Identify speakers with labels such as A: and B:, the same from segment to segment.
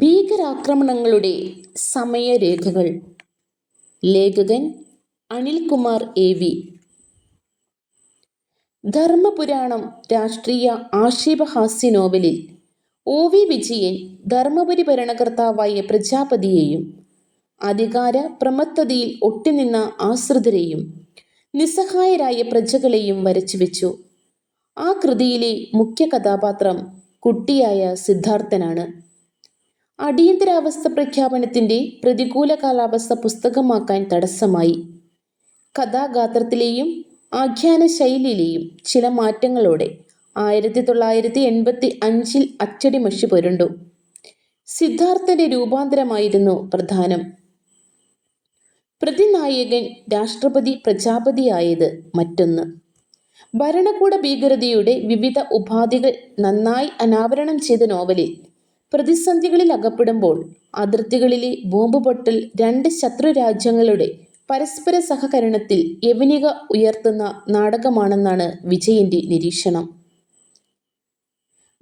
A: ഭീകരാക്രമണങ്ങളുടെ സമയരേഖകൾ. ലേഖകൻ Anilkumar A V. Dharmapuranam രാഷ്ട്രീയ ആക്ഷേപഹാസ്യ നോവലിൽ ഒ വി വിജയൻ ധർമ്മപുരി ഭരണകർത്താവായ പ്രജാപതിയെയും അധികാര പ്രമത്തതയിൽ ഒട്ടിനിന്ന ആശ്രിതരെയും നിസ്സഹായരായ പ്രജകളെയും വരച്ചു വെച്ചു. ആ കൃതിയിലെ മുഖ്യ കഥാപാത്രം കുട്ടിയായ സിദ്ധാർത്ഥനാണ്. അടിയന്തരാവസ്ഥ പ്രഖ്യാപനത്തിന്റെ പ്രതികൂല കാലാവസ്ഥ പുസ്തകമാക്കാൻ തടസ്സമായി. കഥാഗാത്രത്തിലെയും ആഖ്യാന ശൈലിയിലെയും ചില മാറ്റങ്ങളോടെ ആയിരത്തി തൊള്ളായിരത്തി എൺപത്തി അഞ്ചിൽ അച്ചടി മഷി പുരണ്ടു. സിദ്ധാർത്ഥന്റെ രൂപാന്തരമായിരുന്നു പ്രധാനം. പ്രതിനായകൻ രാഷ്ട്രപതി പ്രജാപതിയായത് മറ്റൊന്ന്. ഭരണകൂട ഭീകരതയുടെ വിവിധ ഉപാധികൾ നന്നായി അനാവരണം ചെയ്ത നോവലിൽ പ്രതിസന്ധികളിൽ അകപ്പെടുമ്പോൾ അതിർത്തികളിലെ ബോംബ് പൊട്ടൽ രണ്ട് ശത്രു രാജ്യങ്ങളുടെ പരസ്പര സഹകരണത്തിൽ യവനിക ഉയർത്തുന്ന നാടകമാണെന്നാണ് വിജയന്റെ നിരീക്ഷണം.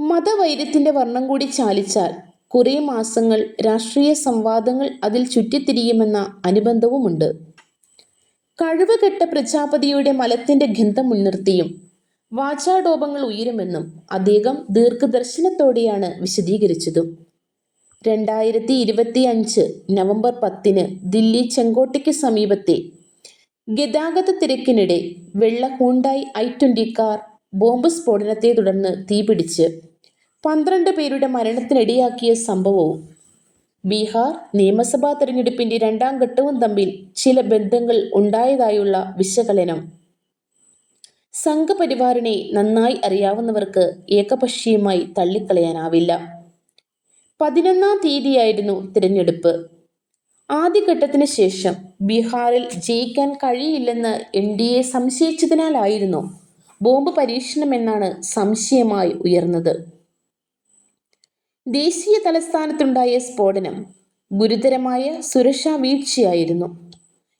A: മതവൈര്യത്തിന്റെ വർണം കൂടി ചാലിച്ചാൽ കുറേ മാസങ്ങൾ രാഷ്ട്രീയ സംവാദങ്ങൾ അതിൽ ചുറ്റിത്തിരിയുമെന്ന അനുബന്ധവുമുണ്ട്. കഴിവുകെട്ട പ്രജാപതിയുടെ മലത്തിന്റെ ഗന്ധം മുൻനിർത്തിയും വാചാടോപങ്ങൾ ഉയരുമെന്നും അദ്ദേഹം ദീർഘദർശനത്തോടെയാണ് വിശദീകരിച്ചതും. രണ്ടായിരത്തി ഇരുപത്തി അഞ്ച് നവംബർ പത്തിന് ദില്ലി ചെങ്കോട്ടയ്ക്ക് സമീപത്തെ ഗതാഗത തിരക്കിനിടെ വെള്ള Hyundai I twenty car bomb സ്ഫോടനത്തെ തുടർന്ന് തീപിടിച്ച് പന്ത്രണ്ട് പേരുടെ മരണത്തിനിടയാക്കിയ സംഭവവും ബീഹാർ നിയമസഭാ തെരഞ്ഞെടുപ്പിന്റെ രണ്ടാം ഘട്ടവും തമ്മിൽ ചില ബന്ധങ്ങൾ ഉണ്ടായതായുള്ള വിശകലനം സംഘപരിവാറിനെ നന്നായി അറിയാവുന്നവർക്ക് ഏകപക്ഷീയമായി തള്ളിക്കളയാനാവില്ല. പതിനൊന്നാം തീയതിയായിരുന്നു തിരഞ്ഞെടുപ്പ്. ആദ്യഘട്ടത്തിന് ശേഷം ബീഹാറിൽ ജയിക്കാൻ കഴിയില്ലെന്ന് എൻ ഡി എ സംശയിച്ചതിനാലായിരുന്നു ബോംബ് പരീക്ഷണമെന്നാണ് സംശയമായി ഉയർന്നത്. ദേശീയ തലസ്ഥാനത്തുണ്ടായ സ്ഫോടനം ഗുരുതരമായ സുരക്ഷാ വീഴ്ചയായിരുന്നു.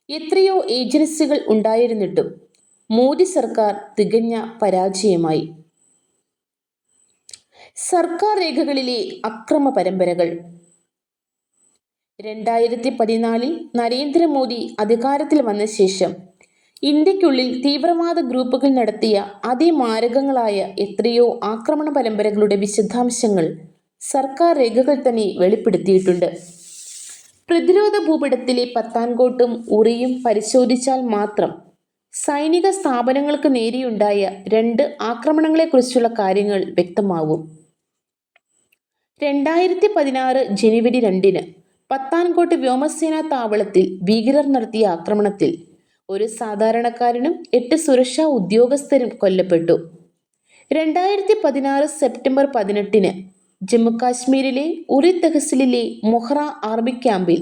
A: എത്രയോ ഏജൻസികൾ ഉണ്ടായിരുന്നിട്ടും മോദി സർക്കാർ തികഞ്ഞ പരാജയമായി. സർക്കാർ രേഖകളിലെ അക്രമ പരമ്പരകൾ. രണ്ടായിരത്തി പതിനാലിൽ നരേന്ദ്രമോദി അധികാരത്തിൽ വന്ന ശേഷം ഇന്ത്യക്കുള്ളിൽ തീവ്രവാദ ഗ്രൂപ്പുകൾ നടത്തിയ അതിമാരകങ്ങളായ എത്രയോ ആക്രമണ പരമ്പരകളുടെ വിശദാംശങ്ങൾ സർക്കാർ രേഖകൾ തന്നെ വെളിപ്പെടുത്തിയിട്ടുണ്ട്. പ്രതിരോധ ഭൂപടത്തിലെ പത്താൻകോട്ടും ഉറിയും പരിശോധിച്ചാൽ മാത്രം സൈനിക സ്ഥാപനങ്ങൾക്ക് നേരെയുണ്ടായ രണ്ട് ആക്രമണങ്ങളെക്കുറിച്ചുള്ള കാര്യങ്ങൾ വ്യക്തമാവും രണ്ടായിരത്തി പതിനാറ് ജനുവരി രണ്ടിന് പത്താൻകോട്ട് വ്യോമസേനാ താവളത്തിൽ ഭീകരർ നടത്തിയ ആക്രമണത്തിൽ ഒരു സാധാരണക്കാരനും എട്ട് സുരക്ഷാ ഉദ്യോഗസ്ഥരും കൊല്ലപ്പെട്ടു. രണ്ടായിരത്തി പതിനാറ് സെപ്റ്റംബർ പതിനെട്ടിന് ജമ്മുകാശ്മീരിലെ ഉറി തഹസിലിലെ മൊഹ്റ ആർമി ക്യാമ്പിൽ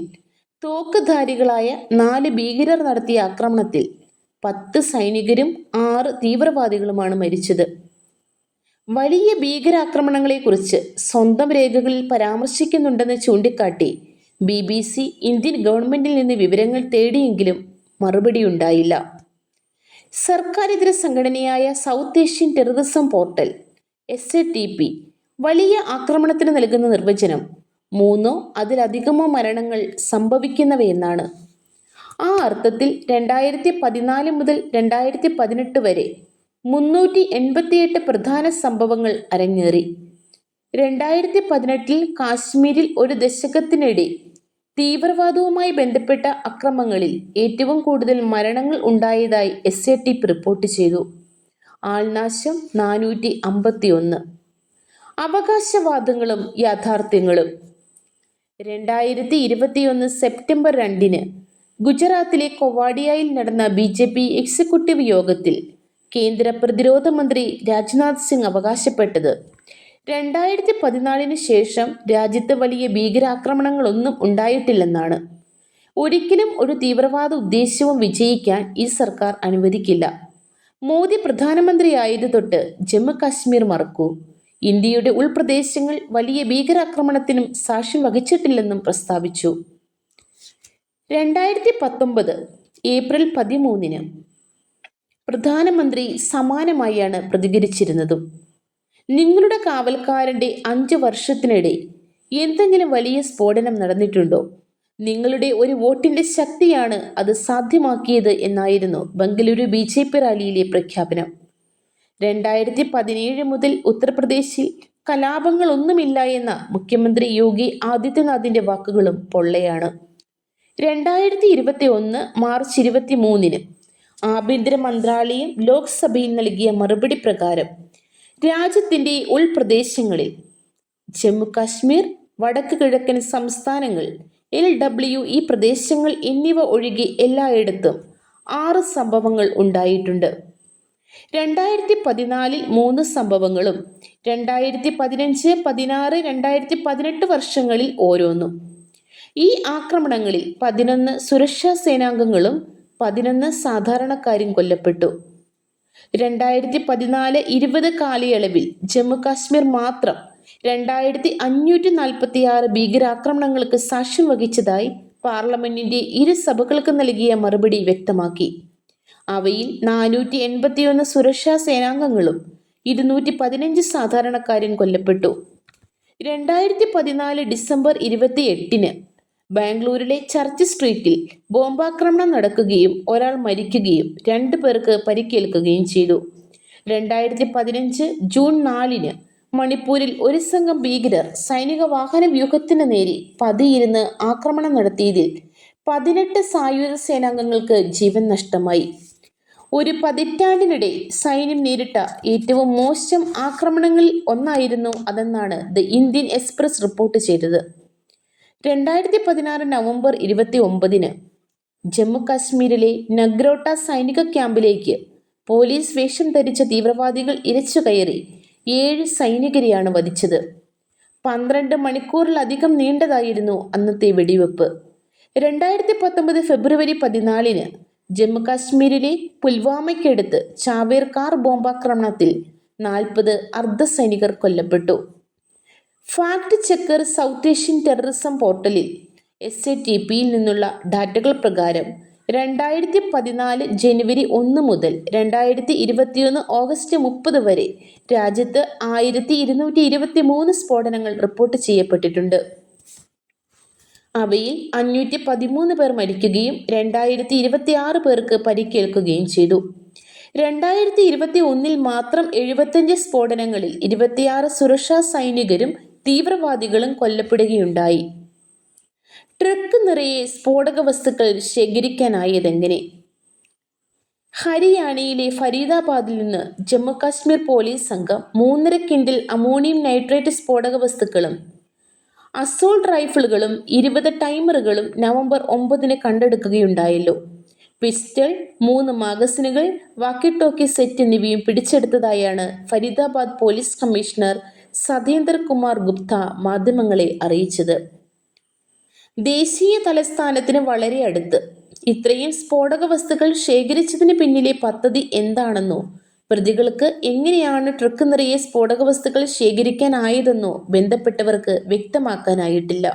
A: തോക്കുധാരികളായ നാല് ഭീകരർ നടത്തിയ ആക്രമണത്തിൽ പത്ത് സൈനികരും ആറ് തീവ്രവാദികളുമാണ് മരിച്ചത്. വലിയ ഭീകരാക്രമണങ്ങളെക്കുറിച്ച് സ്വന്തം രേഖകളിൽ പരാമർശിക്കുന്നുണ്ടെന്ന് ചൂണ്ടിക്കാട്ടി ബി ബി സി ഇന്ത്യൻ ഗവൺമെന്റിൽ നിന്ന് വിവരങ്ങൾ തേടിയെങ്കിലും മറുപടി മറുപടിയുണ്ടായില്ല. സർക്കാരിതര സംഘടനയായ South Asian terrorism portal S A T P വലിയ ആക്രമണത്തിന് നൽകുന്ന നിർവചനം മൂന്നോ അതിലധികമോ മരണങ്ങൾ സംഭവിക്കുന്നവയെന്നാണ്. ആ അർത്ഥത്തിൽ രണ്ടായിരത്തി പതിനാല് മുതൽ രണ്ടായിരത്തി പതിനെട്ട് വരെ മുന്നൂറ്റി എൺപത്തിയെട്ട് പ്രധാന സംഭവങ്ങൾ അരങ്ങേറി. രണ്ടായിരത്തി പതിനെട്ടിൽ കാശ്മീരിൽ ഒരു ദശകത്തിനിടെ തീവ്രവാദവുമായി ബന്ധപ്പെട്ട അക്രമങ്ങളിൽ ഏറ്റവും കൂടുതൽ മരണങ്ങൾ ഉണ്ടായതായി എസ് എ ടി റിപ്പോർട്ട് ചെയ്തു. ആൾനാശം നാനൂറ്റി അമ്പത്തി ഒന്ന് അവകാശവാദങ്ങളും യാഥാർത്ഥ്യങ്ങളും. രണ്ടായിരത്തി ഇരുപത്തിയൊന്ന് സെപ്റ്റംബർ രണ്ടിന് ഗുജറാത്തിലെ കൊവാഡിയയിൽ നടന്ന ബി ജെ പി എക്സിക്യൂട്ടീവ് യോഗത്തിൽ കേന്ദ്ര പ്രതിരോധ മന്ത്രി രാജ്നാഥ് സിംഗ് അവകാശപ്പെട്ടത്. രണ്ടായിരത്തി പതിനാലിന് ശേഷം രാജ്യത്ത് വലിയ ഭീകരാക്രമണങ്ങളൊന്നും ഉണ്ടായിട്ടില്ലെന്നാണ്. ഒരിക്കലും ഒരു തീവ്രവാദ ഉദ്ദേശ്യവും വിജയിക്കാൻ ഈ സർക്കാർ അനുവദിക്കില്ല. മോദി പ്രധാനമന്ത്രിയായത് തൊട്ട് ജമ്മു കാശ്മീർ മറക്കൂ. ഇന്ത്യയുടെ ഉൾപ്രദേശങ്ങൾ വലിയ ഭീകരാക്രമണത്തിനും സാക്ഷ്യം വഹിച്ചിട്ടില്ലെന്നും പ്രസ്താവിച്ചു. രണ്ടായിരത്തി പത്തൊമ്പത് ഏപ്രിൽ പതിമൂന്നിന് പ്രധാനമന്ത്രി സമാനമായാണ് പ്രതികരിച്ചിരുന്നതും. നിങ്ങളുടെ കാവൽക്കാരന്റെ അഞ്ച് വർഷത്തിനിടെ എന്തെങ്കിലും വലിയ സ്ഫോടനം നടന്നിട്ടുണ്ടോ? നിങ്ങളുടെ ഒരു വോട്ടിന്റെ ശക്തിയാണ് അത് സാധ്യമാക്കിയത് എന്നായിരുന്നു ബംഗളൂരു ബി ജെ പി റാലിയിലെ പ്രഖ്യാപനം. രണ്ടായിരത്തി പതിനേഴ് മുതൽ ഉത്തർപ്രദേശിൽ കലാപങ്ങളൊന്നുമില്ല എന്ന മുഖ്യമന്ത്രി യോഗി ആദിത്യനാഥിന്റെ വാക്കുകളും പൊള്ളയാണ്. രണ്ടായിരത്തി ഇരുപത്തി ഒന്ന് മാർച്ച് ഇരുപത്തി മൂന്നിന് ആഭ്യന്തര മന്ത്രാലയം ലോക്സഭയിൽ നൽകിയ മറുപടി പ്രകാരം രാജ്യത്തിന്റെ ഉൾപ്രദേശങ്ങളിൽ ജമ്മു കാശ്മീർ വടക്ക് കിഴക്കൻ സംസ്ഥാനങ്ങൾ എൽ ഡബ്ല്യു ഈ പ്രദേശങ്ങൾ എന്നിവ ഒഴികെ എല്ലായിടത്തും ആറ് സംഭവങ്ങൾ ഉണ്ടായിട്ടുണ്ട്. രണ്ടായിരത്തി പതിനാലിൽ മൂന്ന് സംഭവങ്ങളും രണ്ടായിരത്തി പതിനഞ്ച് പതിനാറ് രണ്ടായിരത്തി പതിനെട്ട് വർഷങ്ങളിൽ ഓരോന്നും. ഈ ആക്രമണങ്ങളിൽ പതിനൊന്ന് സുരക്ഷാ സേനാംഗങ്ങളും പതിനൊന്ന് സാധാരണക്കാരും കൊല്ലപ്പെട്ടു. രണ്ടായിരത്തി പതിനാല് ഇരുപത് കാലയളവിൽ ജമ്മു കാശ്മീർ മാത്രം രണ്ടായിരത്തി അഞ്ഞൂറ്റി നാൽപ്പത്തി ആറ് ഭീകരാക്രമണങ്ങൾക്ക് സാക്ഷ്യം വഹിച്ചതായി പാർലമെന്റിന്റെ ഇരു സഭകൾക്ക് നൽകിയ മറുപടി വ്യക്തമാക്കി. അവയിൽ നാനൂറ്റി എൺപത്തിയൊന്ന് സുരക്ഷാ സേനാംഗങ്ങളും ഇരുന്നൂറ്റി പതിനഞ്ച് സാധാരണക്കാരും കൊല്ലപ്പെട്ടു. രണ്ടായിരത്തി പതിനാല് ഡിസംബർ ഇരുപത്തി എട്ടിന് ബാംഗ്ലൂരിലെ ചർച്ച് സ്ട്രീറ്റിൽ ബോംബാക്രമണം നടക്കുകയും ഒരാൾ മരിക്കുകയും രണ്ടു പേർക്ക് പരിക്കേൽക്കുകയും ചെയ്തു. രണ്ടായിരത്തി പതിനഞ്ച് ജൂൺ നാലിന് മണിപ്പൂരിൽ ഒരു സംഘം ഭീകരർ സൈനിക വാഹന വ്യൂഹത്തിന് നേരെ പതിയിരുന്ന് ആക്രമണം നടത്തിയതിൽ പതിനെട്ട് സായുധ സേനാംഗങ്ങൾക്ക് ജീവൻ നഷ്ടമായി. ഒരു പതിറ്റാണ്ടിനിടെ സൈന്യം നേരിട്ട ഏറ്റവും മോശം ആക്രമണങ്ങളിൽ ഒന്നായിരുന്നു അതെന്നാണ് ദ ഇന്ത്യൻ എക്സ്പ്രസ് റിപ്പോർട്ട് ചെയ്തത്. രണ്ടായിരത്തി പതിനാറ് നവംബർ ഇരുപത്തി ഒമ്പതിന് ജമ്മു കാശ്മീരിലെ നഗ്രോട്ട സൈനിക ക്യാമ്പിലേക്ക് പോലീസ് വേഷം ധരിച്ച തീവ്രവാദികൾ ഇരച്ചു കയറി ഏഴ് സൈനികരെയാണ് വധിച്ചത്. പന്ത്രണ്ട് മണിക്കൂറിലധികം നീണ്ടതായിരുന്നു അന്നത്തെ വെടിവെപ്പ്. രണ്ടായിരത്തി പത്തൊമ്പത് ഫെബ്രുവരി പതിനാലിന് ജമ്മു കാശ്മീരിലെ പുൽവാമയ്ക്കടുത്ത് ചാവേർ കാർ ബോംബാക്രമണത്തിൽ നാൽപ്പത് അർദ്ധസൈനികർ കൊല്ലപ്പെട്ടു. Fact checker South Asian terrorism പോർട്ടലിൽ എസ് എ ടി പിയിൽ നിന്നുള്ള ഡാറ്റകൾ പ്രകാരം രണ്ടായിരത്തി പതിനാല് ജനുവരി ഒന്ന് മുതൽ രണ്ടായിരത്തി ഇരുപത്തിയൊന്ന് ഓഗസ്റ്റ് മുപ്പത് വരെ രാജ്യത്ത് ആയിരത്തി ഇരുന്നൂറ്റി ഇരുപത്തി മൂന്ന് സ്ഫോടനങ്ങൾ റിപ്പോർട്ട് ചെയ്യപ്പെട്ടിട്ടുണ്ട്. അവയിൽ അഞ്ഞൂറ്റി പതിമൂന്ന് പേർ മരിക്കുകയും രണ്ടായിരത്തി ഇരുപത്തി ആറ് പേർക്ക് പരിക്കേൽക്കുകയും ചെയ്തു. രണ്ടായിരത്തി ഇരുപത്തി ഒന്നിൽ മാത്രം എഴുപത്തിയഞ്ച് സ്ഫോടനങ്ങളിൽ ഇരുപത്തിയാറ് സുരക്ഷാ സൈനികരും തീവ്രവാദികളും കൊല്ലപ്പെടുകയുണ്ടായി. ട്രക്ക് നിറയെ സ്ഫോടക വസ്തുക്കൾ ശേഖരിക്കാനായതെങ്ങനെ? ഹരിയാനയിലെ ഫരീദാബാദിൽ നിന്ന് ജമ്മുകാശ്മീർ പോലീസ് സംഘം മൂന്നര കിൻഡിൽ അമോണിയം നൈട്രേറ്റ് സ്ഫോടക വസ്തുക്കളും അസോൾട്ട് റൈഫിളുകളും ഇരുപത് ടൈമറുകളും നവംബർ ഒമ്പതിന് കണ്ടെടുക്കുകയുണ്ടായല്ലോ. പിസ്റ്റൾ മൂന്ന് മാഗസിനുകൾ വാക്കി ടോക്കി സെറ്റ് എന്നിവയും പിടിച്ചെടുത്തതായാണ് ഫരീദാബാദ് പോലീസ് കമ്മീഷണർ സതേന്ദർ കുമാർ ഗുപ്ത മാധ്യമങ്ങളെ അറിയിച്ചത്. ദേശീയ തലസ്ഥാനത്തിന് വളരെ അടുത്ത്. ഇത്രയും സ്ഫോടക വസ്തുക്കൾ ശേഖരിച്ചതിന് പിന്നിലെ പദ്ധതി എന്താണെന്നോ പ്രതികൾക്ക് എങ്ങനെയാണ് ട്രക്ക് നിറയെ സ്ഫോടക വസ്തുക്കൾ ശേഖരിക്കാനായതെന്നോ ബന്ധപ്പെട്ടവർക്ക് വ്യക്തമാക്കാനായിട്ടില്ല.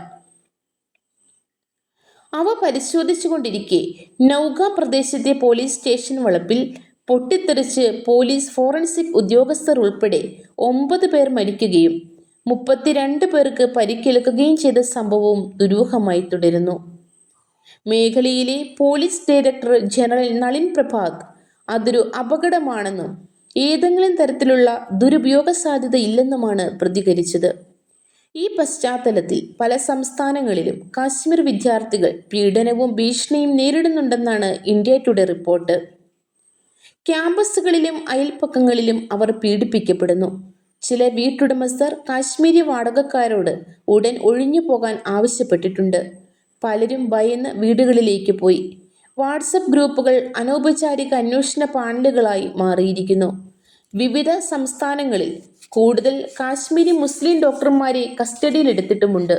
A: അവ പരിശോധിച്ചുകൊണ്ടിരിക്കെ നൗക പ്രദേശത്തെ പോലീസ് സ്റ്റേഷൻ വളപ്പിൽ പൊട്ടിത്തെറിച്ച് പോലീസ് ഫോറൻസിക് ഉദ്യോഗസ്ഥർ ഉൾപ്പെടെ ഒമ്പത് പേർ മരിക്കുകയും മുപ്പത്തിരണ്ട് പേർക്ക് പരിക്കേൽക്കുകയും ചെയ്ത സംഭവവും ദുരൂഹമായി തുടരുന്നു. മേഖലയിലെ police director general Nalin Prabhat അതൊരു അപകടമാണെന്നും ഏതെങ്കിലും തരത്തിലുള്ള ദുരുപയോഗ സാധ്യത ഇല്ലെന്നുമാണ് പ്രതികരിച്ചത്. ഈ പശ്ചാത്തലത്തിൽ പല സംസ്ഥാനങ്ങളിലും കാശ്മീർ വിദ്യാർത്ഥികൾ പീഡനവും ഭീഷണിയും നേരിടുന്നുണ്ടെന്നാണ് ഇന്ത്യ ടുഡേ റിപ്പോർട്ട്. ക്യാമ്പസുകളിലും അയൽപ്പക്കങ്ങളിലും അവർ പീഡിപ്പിക്കപ്പെടുന്നു. ചില വീട്ടുടമസ്ഥർ കാശ്മീരി വാടകക്കാരോട് ഉടൻ ഒഴിഞ്ഞു പോകാൻ ആവശ്യപ്പെട്ടിട്ടുണ്ട്. പലരും ഭയന്ന് വീടുകളിലേക്ക് പോയി. വാട്സപ്പ് ഗ്രൂപ്പുകൾ അനൗപചാരിക അന്വേഷണ പാനലുകളായി മാറിയിരിക്കുന്നു. വിവിധ സംസ്ഥാനങ്ങളിൽ കൂടുതൽ കാശ്മീരി മുസ്ലിം ഡോക്ടർമാരെ കസ്റ്റഡിയിലെടുത്തിട്ടുമുണ്ട്.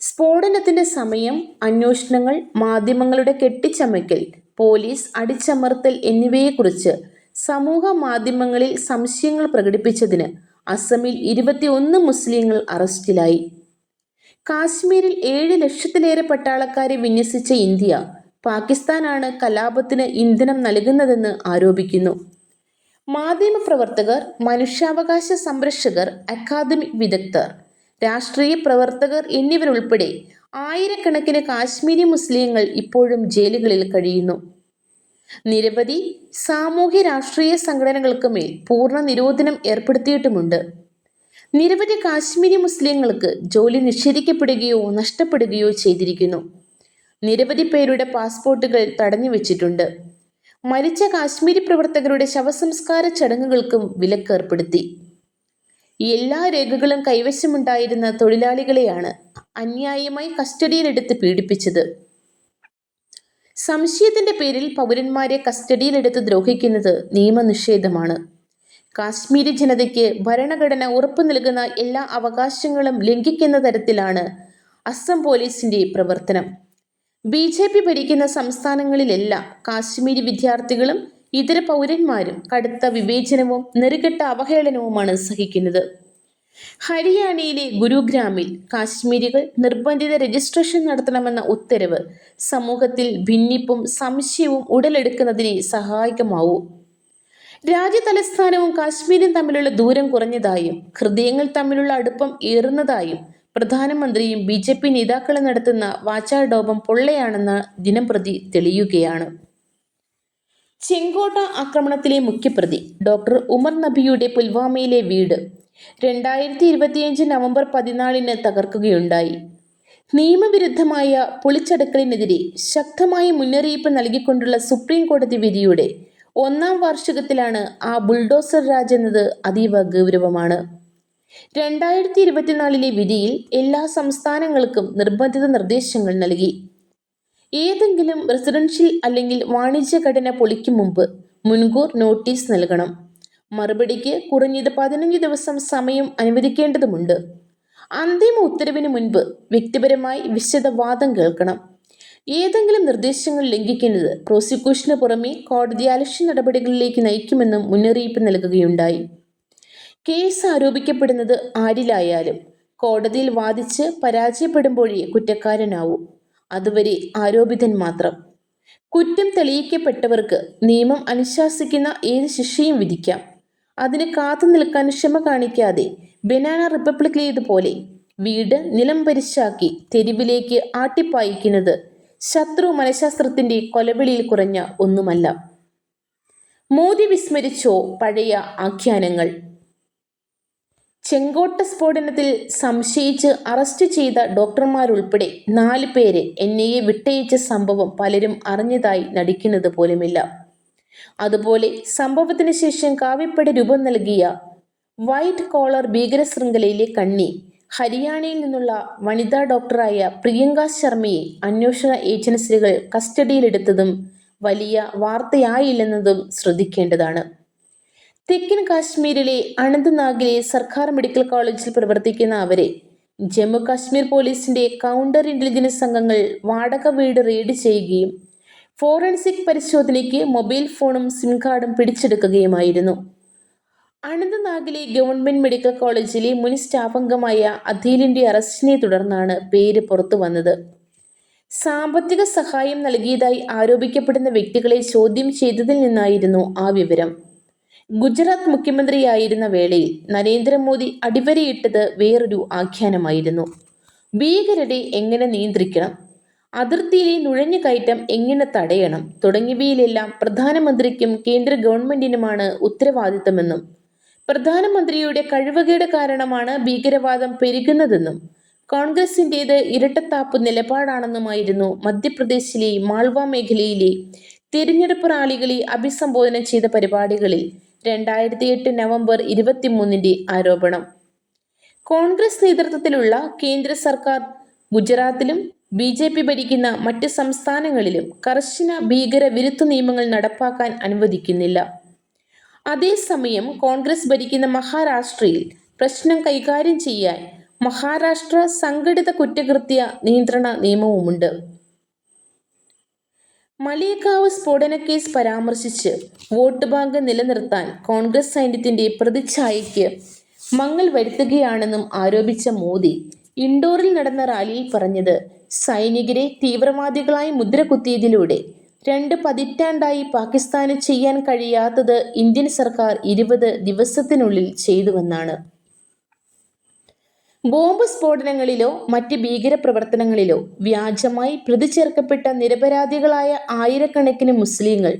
A: സ്ഫോടനത്തിന്റെ സമയം അന്വേഷണങ്ങൾ മാധ്യമങ്ങളുടെ കെട്ടിച്ചമയ്ക്കൽ പോലീസ് അടിച്ചമർത്തൽ എന്നിവയെക്കുറിച്ച് സമൂഹ മാധ്യമങ്ങളിൽ സംശയങ്ങൾ പ്രകടിപ്പിച്ചതിന് അസമിൽ ഇരുപത്തിയൊന്ന് മുസ്ലിങ്ങൾ അറസ്റ്റിലായി. കാശ്മീരിൽ ഏഴ് ലക്ഷത്തിലേറെ പട്ടാളക്കാരെ വിന്യസിച്ച ഇന്ത്യ പാകിസ്ഥാനാണ് കലാപത്തിന് ഇന്ധനം നൽകുന്നതെന്ന് ആരോപിക്കുന്നു. മാധ്യമപ്രവർത്തകർ മനുഷ്യാവകാശ സംരക്ഷകർ അക്കാദമിക് വിദഗ്ധർ രാഷ്ട്രീയ പ്രവർത്തകർ എന്നിവരുൾപ്പെടെ ആയിരക്കണക്കിന് കാശ്മീരി മുസ്ലിങ്ങൾ ഇപ്പോഴും ജയിലുകളിൽ കഴിയുന്നു. നിരവധി സാമൂഹ്യ രാഷ്ട്രീയ സംഘടനകൾക്ക് മേൽ പൂർണ നിരോധനം ഏർപ്പെടുത്തിയിട്ടുമുണ്ട്. നിരവധി കാശ്മീരി മുസ്ലിങ്ങൾക്ക് ജോലി നിഷേധിക്കപ്പെടുകയോ നഷ്ടപ്പെടുകയോ ചെയ്തിരിക്കുന്നു. നിരവധി പേരുടെ പാസ്പോർട്ടുകൾ തടഞ്ഞു വെച്ചിട്ടുണ്ട്. മരിച്ച കാശ്മീരി പ്രവർത്തകരുടെ ശവസംസ്കാര ചടങ്ങുകൾക്കും വിലക്കേർപ്പെടുത്തി. എല്ലാ രേഖകളും കൈവശമുണ്ടായിരുന്ന തൊഴിലാളികളെയാണ് അന്യായമായി കസ്റ്റഡിയിലെടുത്ത് പീഡിപ്പിച്ചത്. സംശയത്തിന്റെ പേരിൽ പൗരന്മാരെ കസ്റ്റഡിയിലെടുത്ത് ദ്രോഹിക്കുന്നത് നിയമനിഷേധമാണ്. കാശ്മീരി ജനതയ്ക്ക് ഭരണഘടന ഉറപ്പു നൽകുന്ന എല്ലാ അവകാശങ്ങളും ലംഘിക്കുന്ന തരത്തിലാണ് അസം പോലീസിന്റെ പ്രവർത്തനം. ബി ജെ പി ഭരിക്കുന്ന സംസ്ഥാനങ്ങളിലെല്ലാം കാശ്മീരി വിദ്യാർത്ഥികളും ഇതര പൗരന്മാരും കടുത്ത വിവേചനവും നെറുകെട്ട അവഹേളനവുമാണ് സഹിക്കുന്നത്. ഹരിയാനയിലെ ഗുരുഗ്രാമിൽ കാശ്മീരികൾ നിർബന്ധിത രജിസ്ട്രേഷൻ നടത്തണമെന്ന ഉത്തരവ് സമൂഹത്തിൽ ഭിന്നിപ്പും സംശയവും ഉടലെടുക്കുന്നതിന് സഹായകമാവൂ. രാജ്യതലസ്ഥാനവും കാശ്മീരും തമ്മിലുള്ള ദൂരം കുറഞ്ഞതായും ഹൃദയങ്ങൾ തമ്മിലുള്ള അടുപ്പം ഏറുന്നതായും പ്രധാനമന്ത്രിയും ബി ജെ പി നേതാക്കളും നടത്തുന്ന വാചാടോപം പൊള്ളയാണെന്ന ദിനംപ്രതി തെളിയുകയാണ്. ചെങ്കോട്ട ആക്രമണത്തിലെ മുഖ്യപ്രതി ഡോക്ടർ ഉമർ നബിയുടെ പുൽവാമയിലെ വീട് രണ്ടായിരത്തി ഇരുപത്തിയഞ്ച് നവംബർ പതിനാലിന് തകർക്കുകയുണ്ടായി. നിയമവിരുദ്ധമായ പൊളിച്ചടുക്കലിനെതിരെ ശക്തമായ മുന്നറിയിപ്പ് നൽകിക്കൊണ്ടുള്ള സുപ്രീം കോടതി വിധിയുടെ ഒന്നാം വാർഷികത്തിലാണ് ആ ബുൾഡോസർ രാജ് എന്നത് അതീവ ഗൗരവമാണ്. രണ്ടായിരത്തി ഇരുപത്തിനാലിലെ വിധിയിൽ എല്ലാ സംസ്ഥാനങ്ങൾക്കും നിർബന്ധിത നിർദ്ദേശങ്ങൾ നൽകി. ഏതെങ്കിലും റെസിഡൻഷ്യൽ അല്ലെങ്കിൽ വാണിജ്യ ഘടന പൊളിക്കും മുമ്പ് മുൻകൂർ നോട്ടീസ് നൽകണം. മറുപടിക്ക് കുറഞ്ഞത് പതിനഞ്ച് ദിവസം സമയം അനുവദിക്കേണ്ടതുണ്ട് അന്തിമ ഉത്തരവിന് മുൻപ് വ്യക്തിപരമായി വിശദവാദം കേൾക്കണം. ഏതെങ്കിലും നിർദ്ദേശങ്ങൾ ലംഘിക്കുന്നത് പ്രോസിക്യൂഷന് പുറമെ കോടതി അലക്ഷ്യ നടപടികളിലേക്ക് നയിക്കുമെന്നും മുന്നറിയിപ്പ് നൽകുകയുണ്ടായി. കേസ് ആരോപിക്കപ്പെടുന്നത് ആരിലായാലും കോടതിയിൽ വാദിച്ച് പരാജയപ്പെടുമ്പോഴേ കുറ്റക്കാരനാവൂ. അതുവരെ ആരോപിതൻ മാത്രം. കുറ്റം തെളിയിക്കപ്പെട്ടവർക്ക് നിയമം അനുശാസിക്കുന്ന ഏത് ശിക്ഷയും വിധിക്കാം. അതിന് കാത്തു നിൽക്കാൻ ക്ഷമ കാണിക്കാതെ ബനാന റിപ്പബ്ലിക്കിലേതുപോലെ വീട് നിലം പരിശാക്കി തെരുവിലേക്ക് ആട്ടിപ്പായിക്കുന്നത് ശത്രു മനഃശാസ്ത്രത്തിന്റെ കൊലവിളിയിൽ കുറഞ്ഞ ഒന്നുമല്ല. മോദി വിസ്മരിച്ചോ പഴയ ആഖ്യാനങ്ങൾ? ചെങ്കോട്ട സ്ഫോടനത്തിൽ സംശയിച്ച് അറസ്റ്റ് ചെയ്ത ഡോക്ടർമാരുൾപ്പെടെ നാല് പേരെ എൻ ഐ എ വിട്ടയച്ച സംഭവം പലരും അറിഞ്ഞതായി നടിക്കുന്നത് പോലുമില്ല. അതുപോലെ സംഭവത്തിന് ശേഷം കാവ്യപ്പടി രൂപം നൽകിയ വൈറ്റ് കോളർ ഭീകര ശൃംഖലയിലെ കണ്ണി ഹരിയാനയിൽ നിന്നുള്ള വനിതാ ഡോക്ടറായ പ്രിയങ്ക ശർമ്മയെ അന്വേഷണ ഏജൻസികൾ കസ്റ്റഡിയിലെടുത്തതും വലിയ വാർത്തയായില്ലെന്നതും ശ്രദ്ധിക്കേണ്ടതാണ്. തെക്കൻ കാശ്മീരിലെ അനന്ത്നാഗിലെ സർക്കാർ മെഡിക്കൽ കോളേജിൽ പ്രവർത്തിക്കുന്ന അവരെ ജമ്മു കാശ്മീർ പോലീസിന്റെ കൗണ്ടർ ഇന്റലിജൻസ് സംഘങ്ങൾ വാടക വീട് റെയ്ഡ് ചെയ്യുകയും ഫോറൻസിക് പരിശോധനയ്ക്ക് മൊബൈൽ ഫോണും സിം കാർഡും പിടിച്ചെടുക്കുകയുമായിരുന്നു. അനന്ത്നാഗിലെ ഗവൺമെന്റ് മെഡിക്കൽ കോളേജിലെ മുൻ സ്റ്റാഫ് അംഗമായ അധീലിന്റെ അറസ്റ്റിനെ തുടർന്നാണ് പേര് പുറത്തു വന്നത്. സാമ്പത്തിക സഹായം നൽകിയതായി ആരോപിക്കപ്പെടുന്ന വ്യക്തികളെ ചോദ്യം ചെയ്തതിൽ നിന്നായിരുന്നു ആ വിവരം. ഗുജറാത്ത് മുഖ്യമന്ത്രിയായിരുന്ന വേളയിൽ നരേന്ദ്രമോദി അടിവരയിട്ടത് വേറൊരു ആഖ്യാനമായിരുന്നു. ഭീകരരെ എങ്ങനെ നിയന്ത്രിക്കണം? അതിർത്തിയിലെ നുഴഞ്ഞുകയറ്റം എങ്ങനെ തടയണം? തുടങ്ങിയവയിലെല്ലാം പ്രധാനമന്ത്രിക്കും കേന്ദ്ര ഗവൺമെന്റിനുമാണ് ഉത്തരവാദിത്തമെന്നും പ്രധാനമന്ത്രിയുടെ കഴിവുകേട് കാരണമാണ് ഭീകരവാദം പെരുകുന്നതെന്നും കോൺഗ്രസിന്റേത് ഇരട്ടത്താപ്പ് നിലപാടാണെന്നുമായിരുന്നു മധ്യപ്രദേശിലെ മാൾവ മേഖലയിലെ തിരഞ്ഞെടുപ്പ് റാലികളെ അഭിസംബോധന ചെയ്ത പരിപാടികളിൽ രണ്ടായിരത്തി എട്ട് നവംബർ ഇരുപത്തിമൂന്നിന്റെ ആരോപണം. കോൺഗ്രസ് നേതൃത്വത്തിലുള്ള കേന്ദ്ര സർക്കാർ ഗുജറാത്തിലും ബി ജെ പി ഭരിക്കുന്ന മറ്റ് സംസ്ഥാനങ്ങളിലും കർശന ഭീകര വിരുദ്ധ നിയമങ്ങൾ നടപ്പാക്കാൻ അനുവദിക്കുന്നില്ല. അതേസമയം കോൺഗ്രസ് ഭരിക്കുന്ന മഹാരാഷ്ട്രയിൽ പ്രശ്നം കൈകാര്യം ചെയ്യാൻ മഹാരാഷ്ട്ര സംഘടിത കുറ്റകൃത്യ നിയന്ത്രണ നിയമവുമുണ്ട്. മലേഗാവ് സ്ഫോടനക്കേസ് പരാമർശിച്ച് വോട്ട് ബാങ്ക് നിലനിർത്താൻ കോൺഗ്രസ് സൈന്യത്തിന്റെ പ്രതിച്ഛായയ്ക്ക് മങ്ങൽ വരുത്തുകയാണെന്നും ആരോപിച്ച മോദി ഇൻഡോറിൽ നടന്ന റാലിയിൽ പറഞ്ഞത് സൈനികരെ തീവ്രവാദികളായി മുദ്ര കുത്തിയതിലൂടെ രണ്ട് പതിറ്റാണ്ടായി പാകിസ്ഥാന് ചെയ്യാൻ കഴിയാത്തത് ഇന്ത്യൻ സർക്കാർ ഇരുപത് ദിവസത്തിനുള്ളിൽ ചെയ്തുവെന്നാണ്. ബോംബ് സ്ഫോടനങ്ങളിലോ മറ്റ് ഭീകരപ്രവർത്തനങ്ങളിലോ വ്യാജമായി പ്രതിചേർക്കപ്പെട്ട നിരപരാധികളായ ആയിരക്കണക്കിന് മുസ്ലിങ്ങൾ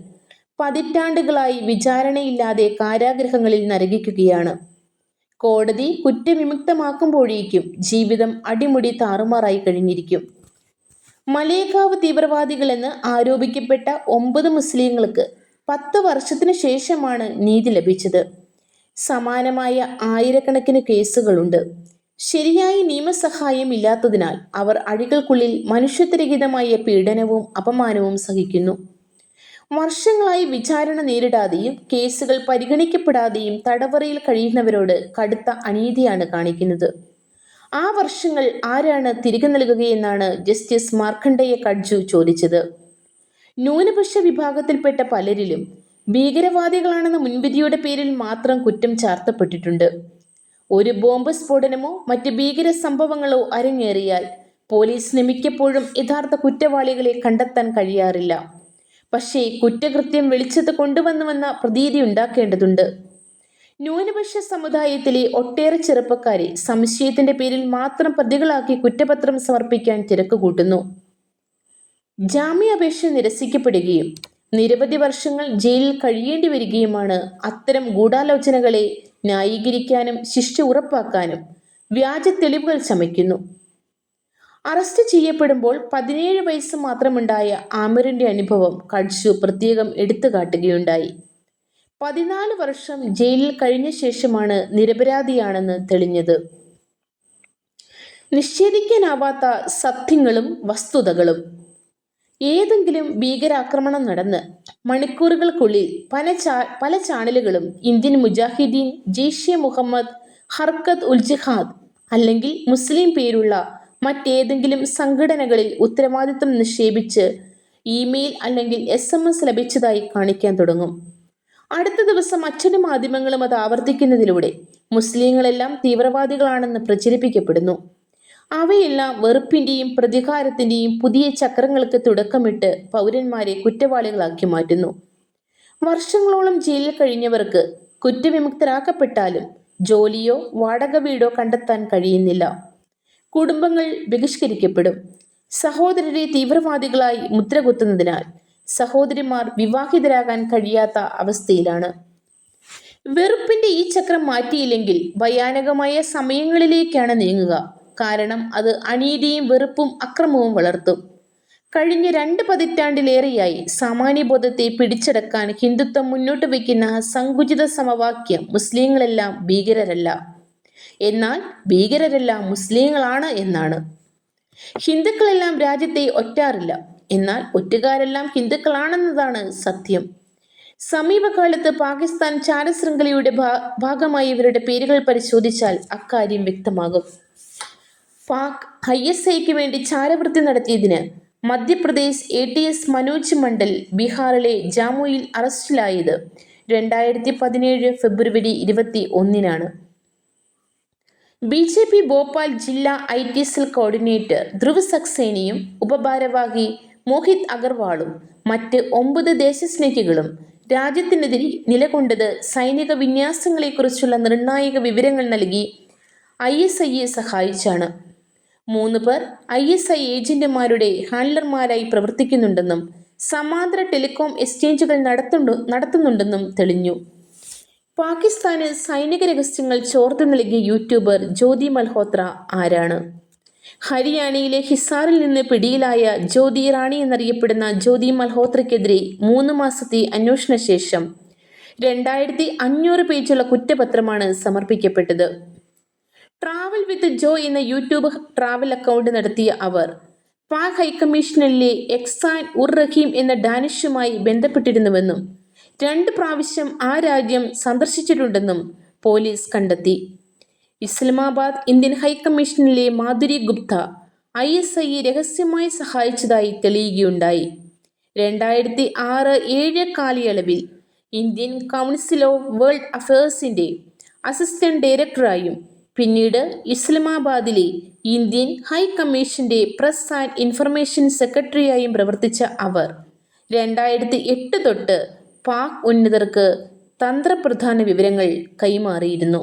A: പതിറ്റാണ്ടുകളായി വിചാരണയില്ലാതെ കാരാഗ്രഹങ്ങളിൽ നരകിക്കുകയാണ്. കോടതി കുറ്റവിമുക്തമാക്കുമ്പോഴേക്കും ജീവിതം അടിമുടി താറുമാറായി കഴിഞ്ഞിരിക്കും. മലേഗാവ് തീവ്രവാദികളെന്ന് ആരോപിക്കപ്പെട്ട ഒമ്പത് മുസ്ലിങ്ങൾക്ക് പത്ത് വർഷത്തിനു ശേഷമാണ് നീതി ലഭിച്ചത്. സമാനമായ ആയിരക്കണക്കിന് കേസുകളുണ്ട്. ശരിയായ നിയമസഹായം ഇല്ലാത്തതിനാൽ അവർ അഴികൾക്കുള്ളിൽ മനുഷ്യത്വരഹിതമായ പീഡനവും അപമാനവും സഹിക്കുന്നു. വർഷങ്ങളായി വിചാരണ നേരിടാതെയും കേസുകൾ പരിഗണിക്കപ്പെടാതെയും തടവറയിൽ കഴിയുന്നവരോട് കടുത്ത അനീതിയാണ് കാണിക്കുന്നത്. ആ വർഷങ്ങൾ ആരാണ് തിരികെ നൽകുകയെന്നാണ് ജസ്റ്റിസ് മാർക്കണ്ഡേയ കഡ്ജു ചോദിച്ചത്. ന്യൂനപക്ഷ വിഭാഗത്തിൽപ്പെട്ട പലരിലും ഭീകരവാദികളാണെന്ന മുൻവിധിയുടെ പേരിൽ മാത്രം കുറ്റം ചാർത്തപ്പെട്ടിട്ടുണ്ട്. ഒരു ബോംബ് സ്ഫോടനമോ മറ്റ് ഭീകര സംഭവങ്ങളോ അരങ്ങേറിയാൽ പോലീസിന് മിക്കപ്പോഴും യഥാർത്ഥ കുറ്റവാളികളെ കണ്ടെത്താൻ കഴിയാറില്ല. പക്ഷേ കുറ്റകൃത്യം വെളിച്ചത്ത് കൊണ്ടുവന്നുവെന്ന പ്രതീതി ഉണ്ടാക്കേണ്ടതുണ്ട്. ന്യൂനപക്ഷ സമുദായത്തിലെ ഒട്ടേറെ ചെറുപ്പക്കാരെ സംശയത്തിന്റെ പേരിൽ മാത്രം പ്രതികളാക്കി കുറ്റപത്രം സമർപ്പിക്കാൻ തിരക്ക് കൂട്ടുന്നു ജാമ്യാപേക്ഷ നിരസിക്കപ്പെടുകയും നിരവധി വർഷങ്ങൾ ജയിലിൽ കഴിയേണ്ടി വരികയുമാണ് അത്തരം ഗൂഢാലോചനകളെ ന്യായീകരിക്കാനും ശിക്ഷ ഉറപ്പാക്കാനും വ്യാജ തെളിവുകൾ ചമയ്ക്കുന്നു അറസ്റ്റ് ചെയ്യപ്പെടുമ്പോൾ പതിനേഴ് വയസ്സ് മാത്രമുണ്ടായ ആമിറിന്റെ അനുഭവം കഴിച്ചു പ്രത്യേകം എടുത്തു കാട്ടുകയുണ്ടായി. പതിനാല് വർഷം ജയിലിൽ കഴിഞ്ഞ ശേഷമാണ് നിരപരാധിയാണെന്ന് തെളിഞ്ഞത്. നിഷേധിക്കാനാവാത്ത സത്യങ്ങളും വസ്തുതകളും ഏതെങ്കിലും ഭീകരാക്രമണം നടന്ന് മണിക്കൂറുകൾക്കുള്ളിൽ പല ചാ പല ചാനലുകളും ഇന്ത്യൻ മുജാഹിദീൻ ജെയ്ഷെ മുഹമ്മദ് ഹർക്കത്ത് ഉൽ ജിഹാദ് അല്ലെങ്കിൽ മുസ്ലിം പേരുള്ള മറ്റേതെങ്കിലും സംഘടനകളിൽ ഉത്തരവാദിത്വം നിക്ഷേപിച്ച് ഇമെയിൽ അല്ലെങ്കിൽ എസ് എം എസ് ലഭിച്ചതായി കാണിക്കാൻ തുടങ്ങും. അടുത്ത ദിവസം അച്ഛന് മാധ്യമങ്ങളും അത് ആവർത്തിക്കുന്നതിലൂടെ മുസ്ലിങ്ങളെല്ലാം തീവ്രവാദികളാണെന്ന് പ്രചരിപ്പിക്കപ്പെടുന്നു. അവയെല്ലാം വെറുപ്പിന്റെയും പ്രതികാരത്തിന്റെയും പുതിയ ചക്രങ്ങൾക്ക് തുടക്കമിട്ട് പൗരന്മാരെ കുറ്റവാളികളാക്കി മാറ്റുന്നു. വർഷങ്ങളോളം ജയിലിൽ കഴിഞ്ഞവർക്ക് കുറ്റവിമുക്തരാക്കപ്പെട്ടാലും ജോലിയോ വാടക വീടോ കണ്ടെത്താൻ കഴിയുന്നില്ല. കുടുംബങ്ങൾ ബഹിഷ്കരിക്കപ്പെടും. സഹോദരരെ തീവ്രവാദികളായി മുദ്രകുത്തുന്നതിനാൽ സഹോദരിമാർ വിവാഹിതരാകാൻ കഴിയാത്ത അവസ്ഥയിലാണ്. വെറുപ്പിന്റെ ഈ ചക്രം മാറ്റിയില്ലെങ്കിൽ ഭയാനകമായ സമയങ്ങളിലേക്കാണ് നീങ്ങുക. കാരണം അത് അനീതിയും വെറുപ്പും അക്രമവും വളർത്തും. കഴിഞ്ഞ രണ്ട് പതിറ്റാണ്ടിലേറെയായി സാമാന്യബോധത്തെ പിടിച്ചടക്കാൻ ഹിന്ദുത്വം മുന്നോട്ട് വയ്ക്കുന്ന സങ്കുചിത സമവാക്യം മുസ്ലിങ്ങളെല്ലാം ഭീകരരല്ല. എന്നാൽ ഭീകരരെല്ലാം മുസ്ലിങ്ങളാണ് എന്നാണ്. ഹിന്ദുക്കളെല്ലാം രാജ്യത്തെ ഒറ്റാറില്ല. എന്നാൽ ഒറ്റുകാരെല്ലാം ഹിന്ദുക്കളാണെന്നതാണ് സത്യം. സമീപകാലത്ത് പാകിസ്ഥാൻ ചാരശൃംഖലയുടെ ഭാഗമായി ഇവരുടെ പേരുകൾ പരിശോധിച്ചാൽ അക്കാര്യം വ്യക്തമാകും. പാക് ഐ എസ് ഐക്ക് വേണ്ടി ചാരവൃത്തി നടത്തിയതിന് Madhya Pradesh A T S Manoj Mandal ബീഹാറിലെ ജാമുയിൽ അറസ്റ്റിലായത് രണ്ടായിരത്തി പതിനേഴ് ഫെബ്രുവരി ഇരുപത്തി ഒന്നിനാണ് ബി ജെ പി ഭോപ്പാൽ ജില്ലാ I T cell coordinator Dhruv സക്സേനയും ഉപഭാരവാഹി മോഹിത് അഗർവാളും മറ്റ് ഒമ്പത് ദേശസ്നേഹികളും രാജ്യത്തിനെതിരെ നിലകൊണ്ടത് സൈനിക വിന്യാസങ്ങളെക്കുറിച്ചുള്ള നിർണായക വിവരങ്ങൾ നൽകി ഐ എസ് ഐയെ സഹായിച്ചാണ്. മൂന്ന് പേർ ഐ എസ് ഐ ഏജന്റുമാരുടെ ഹാൻഡലർമാരായി പ്രവർത്തിക്കുന്നുണ്ടെന്നും സമാന്തര ടെലികോം എക്സ്ചേഞ്ചുകൾ നടത്തുന്നു നടത്തുന്നുണ്ടെന്നും തെളിഞ്ഞു. പാകിസ്ഥാന് സൈനിക രഹസ്യങ്ങൾ ചോർത്തി നൽകിയ യൂട്യൂബർ ജ്യോതി മൽഹോത്ര ആരാണ്? ഹരിയാനയിലെ ഹിസാറിൽ നിന്ന് പിടിയിലായ ജ്യോതി റാണി എന്നറിയപ്പെടുന്ന ജ്യോതി മൽഹോത്രയ്ക്കെതിരെ മൂന്ന് മാസത്തെ അന്വേഷണ ശേഷം രണ്ടായിരത്തി അഞ്ഞൂറ് പേജുള്ള കുറ്റപത്രമാണ് സമർപ്പിക്കപ്പെട്ടത്. ട്രാവൽ വിത്ത് ജോ എന്ന യൂട്യൂബ് ട്രാവൽ അക്കൗണ്ട് നടത്തിയ അവർ. പാക് ഹൈക്കമ്മീഷനിലെ എക്സാൻ ഉർ റഹീം എന്ന ഡാനിഷുമായി ബന്ധപ്പെട്ടിരുന്നുവെന്നും രണ്ട് പ്രാവശ്യം ആ രാജ്യം സന്ദർശിച്ചിട്ടുണ്ടെന്നും പോലീസ് കണ്ടെത്തി. Islamabad Indian ഹൈക്കമ്മീഷനിലെ Madhuri Gupta I S I രഹസ്യമായി സഹായിച്ചതായി തെളിയുകയുണ്ടായി. രണ്ടായിരത്തി ആറ് ഏഴ് കാലയളവിൽ ഇന്ത്യൻ കൗൺസിൽ ഓഫ് വേൾഡ് അഫയേഴ്സിന്റെ അസിസ്റ്റന്റ് ഡയറക്ടറായും പിന്നീട് ഇസ്ലാമാബാദിലെ ഇന്ത്യൻ ഹൈ കമ്മീഷന്റെ പ്രസ് ആൻഡ് ഇൻഫർമേഷൻ സെക്രട്ടറിയായും പ്രവർത്തിച്ച അവർ രണ്ടായിരത്തി എട്ട് തൊട്ട് പാക് ഉന്നതർക്ക് തന്ത്രപ്രധാന വിവരങ്ങൾ കൈമാറിയിരുന്നു.